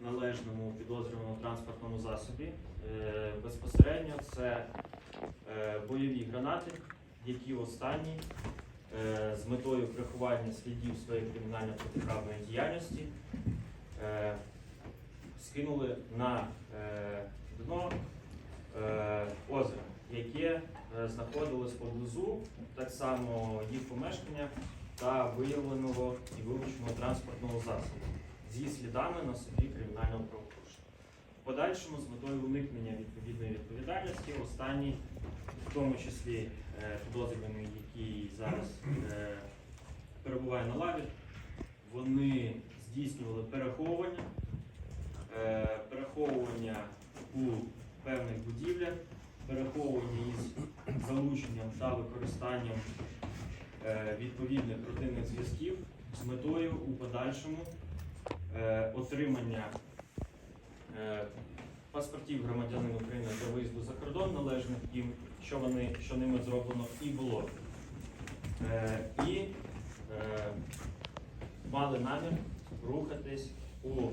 належному підозрюваному транспортному засобі. Е, Безпосередньо це е, бойові гранати, які останні е, з метою приховання слідів своєї кримінально-протиправної діяльності скинули на дно озера, яке знаходилось поблизу, так само їх помешкання та виявленого і вилученого транспортного засобу зі слідами на собі кримінального правопорушення. В подальшому з метою уникнення відповідної відповідальності останній, в тому числі е, підозрюваний, який зараз е, перебуває на лаві, вони здійснювали переховування, е, переховування у певних будівлях, переховування із залученням та використанням відповідних родинних зв'язків з метою у подальшому отримання е, паспортів громадянин України для виїзду за кордон належних їм, що вони що ними зроблено і було. Е, і е, мали намір рухатись у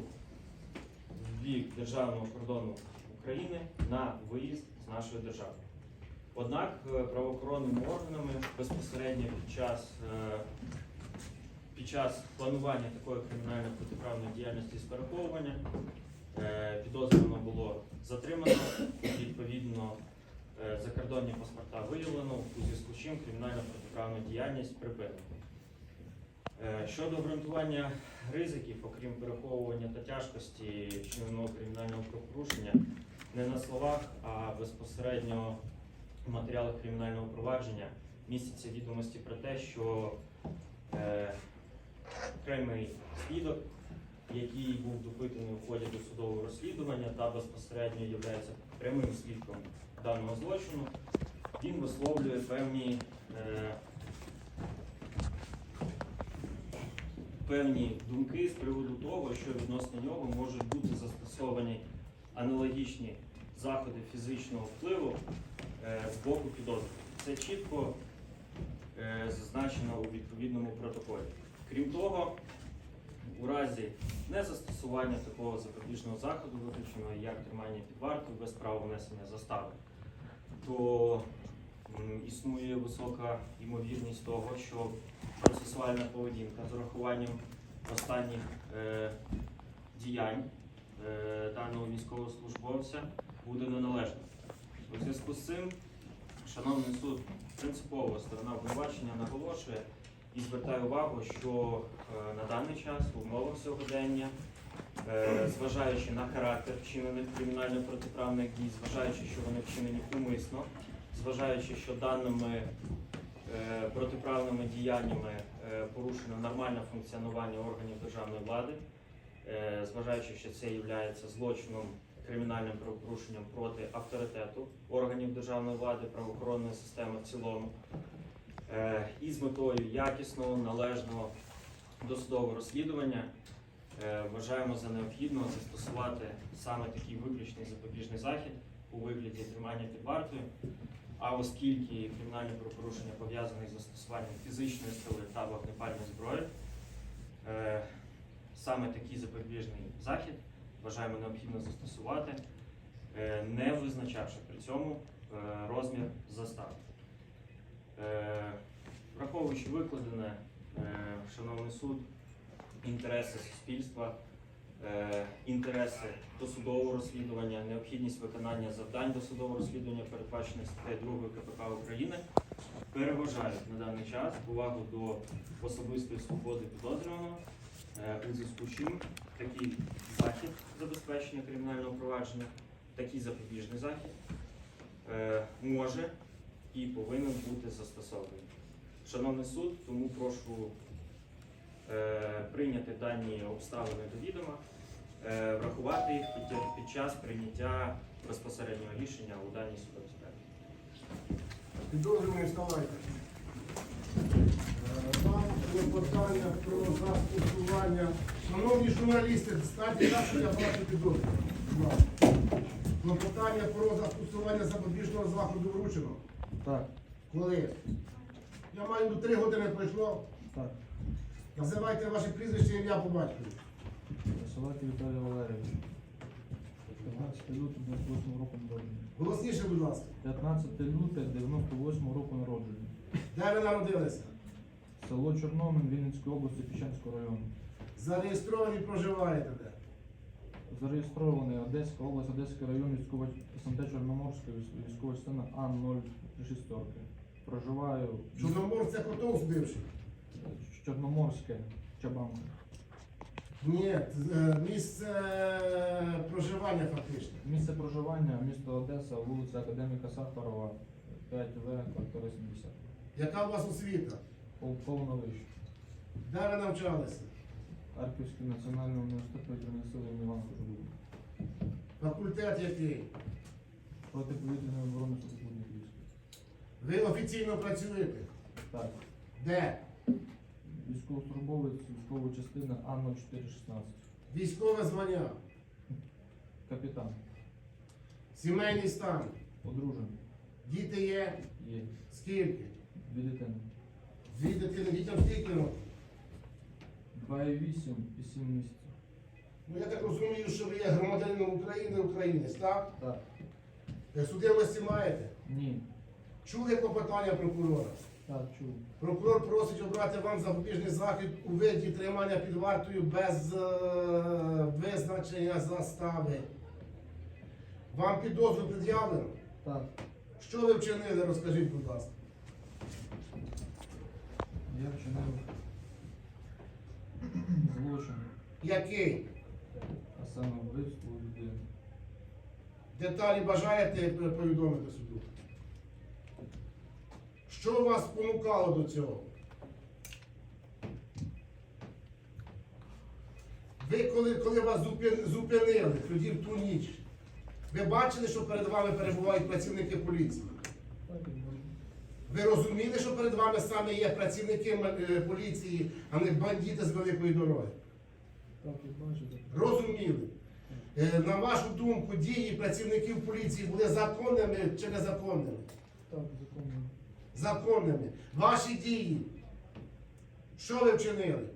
бік державного кордону України на виїзд з нашої держави. Однак е, правоохоронними органами безпосередньо під час, е, під час планування такої кримінальної протиправної діяльності з переховування е, підозрювано було затримано, відповідно е, закордонні паспорта виявлено, у зв'язку з чим кримінальна протиправна діяльність припинена. Е, Щодо обґрунтування ризиків, окрім переховування та тяжкості вчиненого кримінального правопорушення, не на словах, а безпосередньо в матеріалах кримінального провадження містяться відомості про те, що окремий свідок, який був допитаний у ході досудового розслідування та безпосередньо є прямим свідком даного злочину, він висловлює певні, е, певні думки з приводу того, що відносно нього можуть бути застосовані аналогічні заходи фізичного впливу е, з боку підозрюваного. Це чітко е, зазначено у відповідному протоколі. Крім того, у разі незастосування такого запобіжного заходу, виключеного як тримання під вартою без права внесення застави, то існує висока ймовірність того, що процесуальна поведінка з урахуванням останніх е, діянь е, даного військовослужбовця буде неналежним. У зв'язку з цим, шановний суд, принципово сторона обвинувачення наголошує і звертає увагу, що е, на даний час в умовах сьогодення, е, зважаючи на характер вчинених кримінально-протиправних дій, зважаючи, що вони вчинені умисно, зважаючи, що даними е, протиправними діяннями порушено нормальне функціонування органів державної влади, зважаючи, що це є злочином кримінальним правопорушенням проти авторитету органів державної влади, правоохоронної системи в цілому, е, і з метою якісного, належного досудового розслідування е, вважаємо за необхідно застосувати саме такий виключний запобіжний захід у вигляді тримання під вартою. А оскільки кримінальне правопорушення пов'язане з застосуванням фізичної сили та вогнепальної зброї, е, саме такий запобіжний захід вважаємо необхідно застосувати, не визначавши при цьому розмір застави. Е, Враховуючи викладене, е, шановний суд, інтереси суспільства, е, інтереси досудового розслідування, необхідність виконання завдань досудового розслідування, передбачених статтею 2 КПК України, переважають на даний час повагу до особистої свободи підозрюваного, у зв'язку з чим такий захід забезпечення кримінального провадження, такий запобіжний захід може і повинен бути застосований. Шановний суд, тому прошу е, прийняти дані обставини до відома, е, врахувати їх під, під час прийняття безпосереднього рішення у даній судовій справі. Підозрюваний вставайте. Е, Вам клопотання про застосування. Шановні журналісти, так, що я бачу ласка. Клопотання про застосування запобіжного заходу вручено. Так, Коли? Я маю до три години пройшло. так. Називайте ваше прізвище ім'я по батькові. Салаті Віталій Валерійович. лютого 98 року народження. Голосніше, будь ласка. 15 лютого 98 року народження. Де ви народилися? Село Чорномин, Вінницької області, Піщанського району. Зареєстровані проживаєте де? Зареєстрований Одеська область, Одеський район, військова СМТ Чорноморська, військ- військова частина А036. Проживаю в Чорномор це Котовськ бивший? Чорноморське, Чабанка. Ні, е, місце проживання фактично. Місце проживання місто Одеса, вулиця Академіка Сахарова, 5В, квартира 70. Яка у вас освіта? Пол- Повна вища. Де ви навчалися? Харківський національний університет повітряних сил імені Івана. Факультет який? Протиповітряної оборони. Ви офіційно працюєте? Так. Де? Військовослужбовець військової частини А0416. Військове звання, Капітан. сімейний стан, Одружений. діти є, Є. скільки? Дві дитини. Дві дитини, дітям скільки років? 2,8 і 7 місяців. Ну я так розумію, що ви є громадянином України, українець, так? Так. Е, Судимості маєте? Ні. Чули клопотання прокурора? Так, чув. Прокурор просить обрати вам запобіжний захід у виді тримання під вартою без е, визначення застави. Вам підозру пред'явлено? Так. Що ви вчинили, розкажіть, будь ласка. Я вчинив злочин, Який? а саме вбивство людини. Деталі бажаєте повідомити суду? Що вас спонукало до цього? Ви коли, коли вас зупинили тоді в ту ніч, ви бачили, що перед вами перебувають працівники поліції? Ви розуміли, що перед вами саме є працівники е, поліції, а не бандити з великої дороги? Розуміли. Е, На вашу думку, дії працівників поліції були законними чи незаконними? Так, законно. Законними. Ваші дії. Що ви вчинили?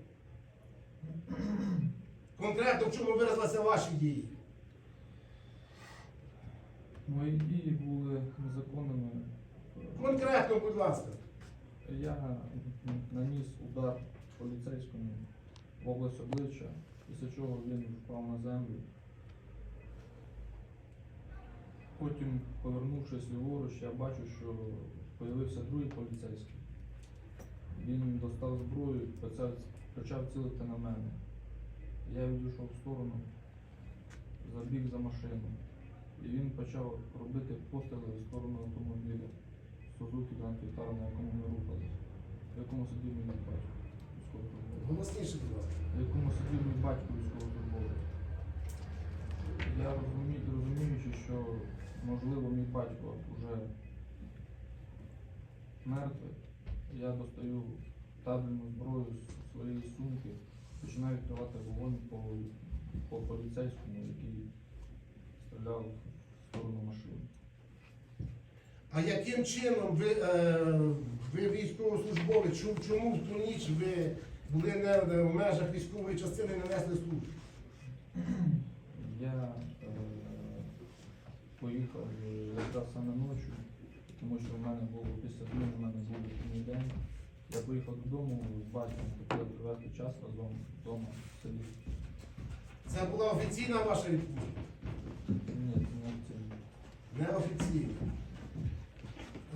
Конкретно в чому виразилися ваші дії? Мої дії були незаконними. Конкретно, будь ласка. Я наніс удар поліцейському в область обличчя, після чого він впав на землю. Потім, повернувшись ліворуч, я бачу, що з'явився другий поліцейський. Він достав зброю і почав, почав цілити на мене. Я відійшов в сторону, забіг за машину. І він почав робити постріли в сторону автомобіля. Сузуки Гранд Вітара, на якому ми рухалися, в якому сидів мій батько військовослужбовець. Голосніше, ласка. В якому сидів мій батько військовослужбовець. Я розумію, розуміючи, що можливо мій батько вже мертвий, я достаю табельну зброю з своєї сумки, починаю відкривати вогонь по, по поліцейському, який стріляв в сторону машини. А яким чином ви, е, ви військовослужбовець, чому, чому в ту ніч ви були не в межах військової частини і не несли службу? Я е, поїхав якраз саме ночі, тому що в мене було після зміни, в мене був вихідний день. Я поїхав додому батьком, хотів провести час разом вдома сидіти. Це була офіційна ваша відпустка? Ні, це не це. Неофіційно.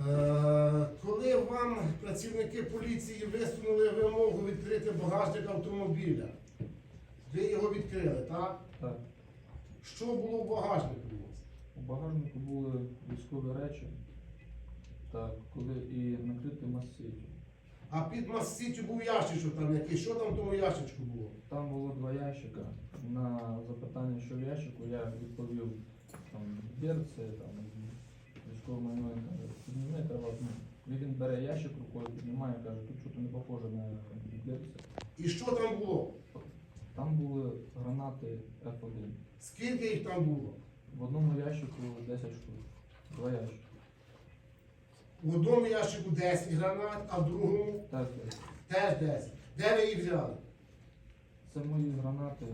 Е, коли вам працівники поліції висунули вимогу відкрити багажник автомобіля, ви його відкрили, так? Так, Що було в багажнику у вас? у багажнику були військові речі, так, коли і накритий маситі. А під масицю був ящичок там якийсь. Що там в тому ящичку було? Там було два ящика. На запитання, що в ящику, я відповів там берце, там військовий майно каже, підніми треба. Ну, він бере ящик рукою, піднімає, каже, тут щось не похоже на берце. І що там було? Там були гранати F1. Скільки їх там було? В одному ящику 10 штук. Два ящики. В одному ящику 10 гранат, а в другому Так, теж 10. Де ви їх взяли? це мої гранати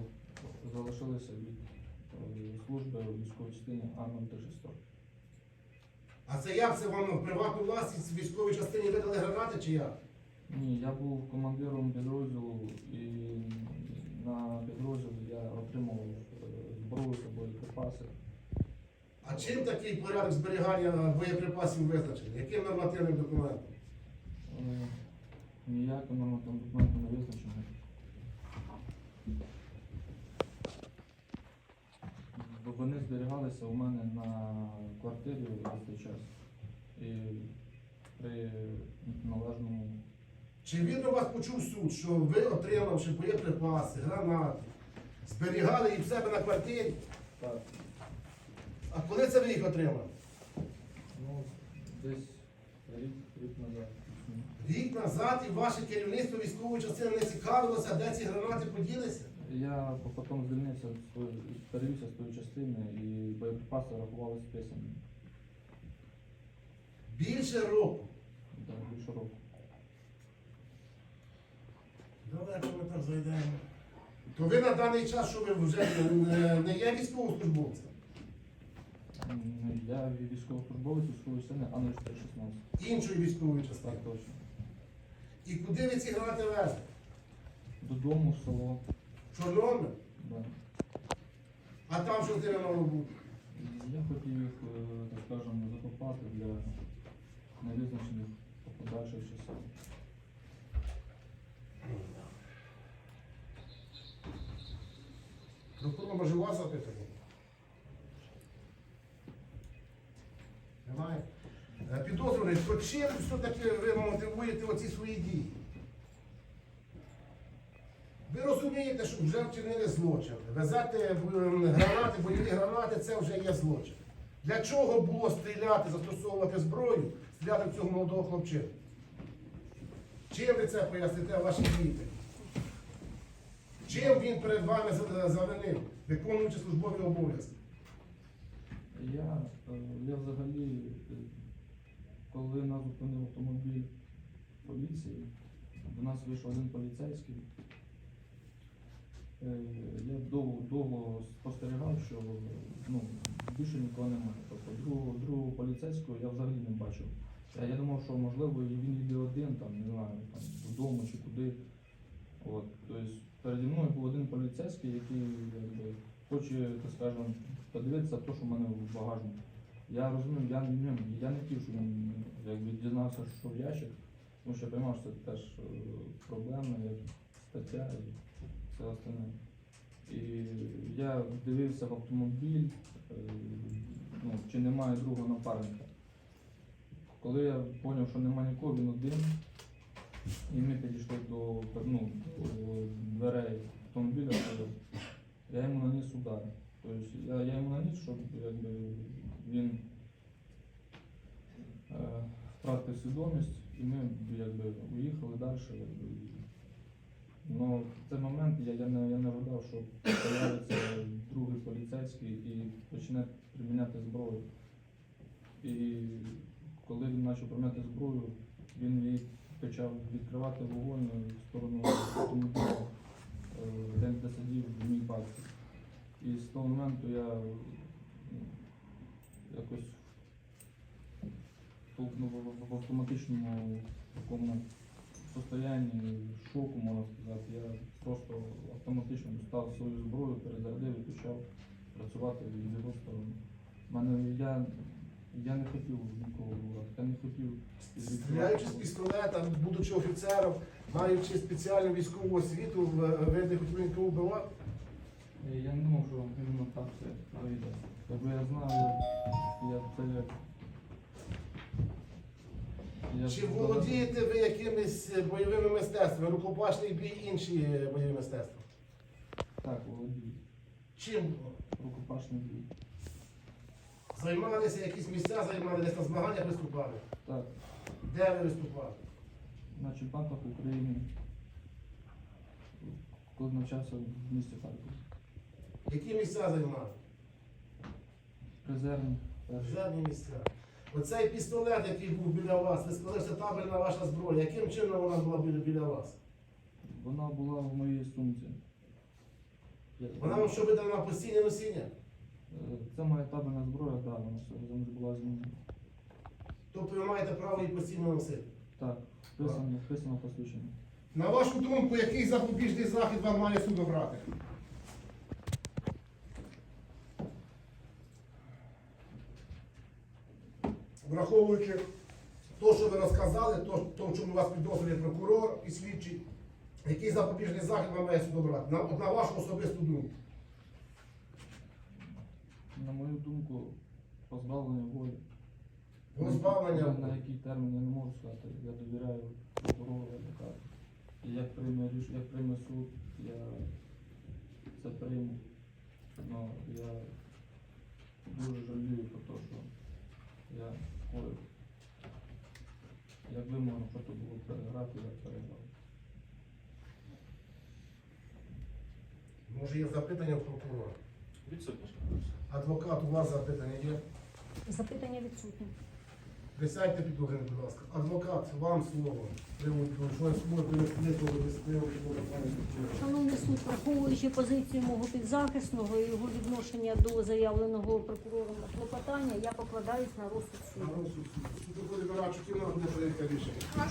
залишилися від е, служби у військовій частині А-036. А це як це вам в приватну власність в військовій частині видали гранати чи як? Ні, я був командиром підрозділу і на підрозділі я отримував е, зброю боєприпаси. А чим такий порядок зберігання боєприпасів визначений? Яким нормативним документом? Е, Ніяким нормативним документом не визначено. Бо Вони зберігалися у мене на квартирі весь цей час. І при належному Чи вірно вас почув суд, що ви, отримавши боєприпаси, гранати, зберігали їх в себе на квартирі? так, А коли це ви їх отримали? ну, десь рік, рік назад. Рік назад і ваше керівництво військової частини не цікавилося, де ці гранати поділися? Я потім звільнився, перевівся з тої частини і боєприпаси рахували списані. Більше року. Так, більше року. Давайте ми так зайдемо. То ви на даний час, що ви вже не, не є військовослужбовцем? Я військовослужбовець військової частини А-0416. іншої військової частини. Так точно. І куди ви ці гранати везли? Додому в село. В Чорномир? Да. А там що з ними мало бути? Я хотів їх, е, так скажемо, закопати для невизначених подальших часів. Прокурор, може, вас запитання? Немає? Е, Підозрюваний, то чим все-таки ви мотивуєте оці свої дії? Ви розумієте, що вже вчинили злочин. Везете е, гранати, бойові гранати це вже є злочин. Для чого було стріляти, застосовувати зброю, стріляти в цього молодого хлопчину? Чим ви це поясните ваші діти? Чим він перед вами завинив, виконуючи службові обов'язки? Я, е, я взагалі, е, коли нас зупинив автомобіль поліції, до нас вийшов один поліцейський. Е, Я довго, довго спостерігав, що ну, більше нікого немає. Тобто другого, другого поліцейського я взагалі не бачив. Я, думав, що можливо він йде один, там, не знаю, там, додому чи куди. От, тобто переді мною був один поліцейський, який якби, хоче, так скажемо, подивитися те, що в мене в багажнику. Я розумію, я, я не хотів, щоб він якби, дізнався, що в ящик, тому що я розумів, що це теж е, проблема, як стаття і все остальне. І я дивився в автомобіль, е, ну, чи немає другого напарника. Коли я зрозумів, що немає нікого, він один, і ми підійшли до, ну, до дверей автомобіля, то я йому наніс удар. Тобто я, я йому наніс, щоб якби, він е, втратив свідомість, і ми якби, уїхали далі. Якби. Но в цей момент я, я, не, я не ожидав, що з'явиться другий поліцейський і почне приміняти зброю. І коли він почав приміняти зброю, він її почав відкривати вогонь в сторону автомобіля, е, де, де сидів мій батько. І з того моменту я якось ну, в, в автоматичному такому состоянні шоку, можна сказати. Я просто автоматично дістав свою зброю, перезарядив і почав працювати в його сторону. Мене я, я не хотів нікого вбивати, я не хотів Стріляючи з пістолета, будучи офіцером, маючи спеціальну військову освіту, в- ви не хотіли нікого вбивати? Я не думав, що іменно так все вийде. Якби я знав, я це як. я Чи володієте ви якимись бойовими мистецтвами, рукопашний бій, інші бойові мистецтва? Так, володію. Чим Рукопашний бій. займалися, якісь місця займали, десь на змагання виступали? Так, Де ви виступали? На чемпіонатах України. Коли навчався в місті Харкові. Які місця займали? Резервні. Державні місця. Оцей пістолет, який був біля вас, ви сказали, що табельна ваша зброя. Яким чином вона була біля, біля вас? Вона була в моїй сумці. Вона вам що видана на постійне носіння? Е, Це моя табельна зброя, да, вона сьогодні була змінена. Тобто ви маєте право її постійно носити. Так, вписано, вписано посвідчення. На вашу думку, який запобіжний захід вам має суд обрати? Враховуючи те, що ви розказали, то, то, в чому вас підозрює прокурор і слідчий, який запобіжний захід вам має суд обрати? На, на вашу особисту думку. На мою думку, позбавлення волі. Позбавлення. На, на який термін я не можу сказати. Я довіряю прокурору, адвокату. І як прийме ріш, як прийме суд, я це прийму. Но я дуже жалію про те, що я скоїв. Як вимогно, що то було переграти, я переграв. Може є запитання в прокурора? Відсутність. Адвокат, у вас запитання є? Запитання відсутні. Присядьте підлоги, будь ласка. Адвокат, вам слово. Шановний суд, враховуючи позицію мого підзахисного і його відношення до заявленого прокурором клопотання, я покладаюсь на розсуд суду. Суд вибирає, чи кіно буде прийняти рішення.